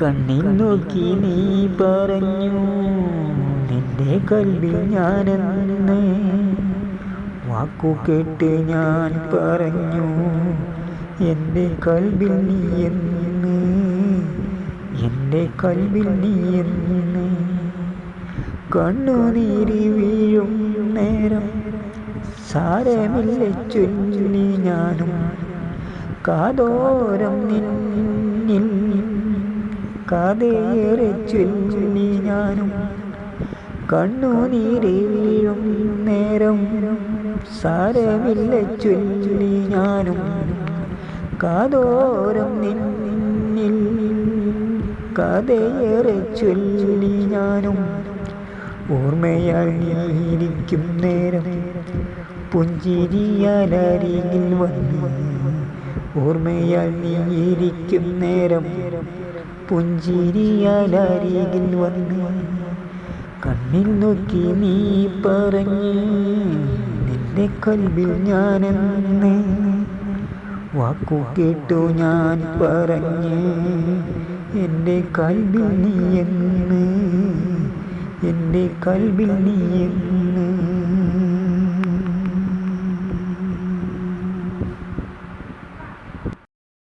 കണ്ണിൽ നോക്കി നീ പറഞ്ഞു നിന്റെ കൽവിൽ ഞാനെന്ന് വാക്കു കേട്ട് ഞാൻ പറഞ്ഞു എന്റെ കൽവിൽ നീ എന്ന് എന്റെ കൽവിൽ നീ എന്ന് കണ്ണുനീരി വീഴും നേരം സാരമില്ല ചൊല്ലി ഞാനും കാതോരം നിന്നിൽ കാതേറെ ചൊല്ലി ഞാനും. കണ്ണുനീരെ വീഴും നേരം സാരമില്ല ചൊല്ലി ഞാനും. കാതോരം നിന്നിൽ കഥയേറെ ചൊല്ലി ഞാനും. ഓർമ്മയായിരിക്കും നേരം പുഞ്ചിരിയാലരികിൽ വന്നു ഓർമ്മയാൽ നേരം. പുഞ്ചിരിയാലരികിൽ വന്ന് കണ്ണിൽ നോക്കി നീ പറഞ്ഞ് നിന്റെ കൽവിൽ ഞാനെന്ന് വാക്കു കേട്ടു ഞാൻ പറഞ്ഞ് എന്റെ കൽവിൽ നീ എന്ന് എന്റെ കൽവിൽ നീ എന്ന്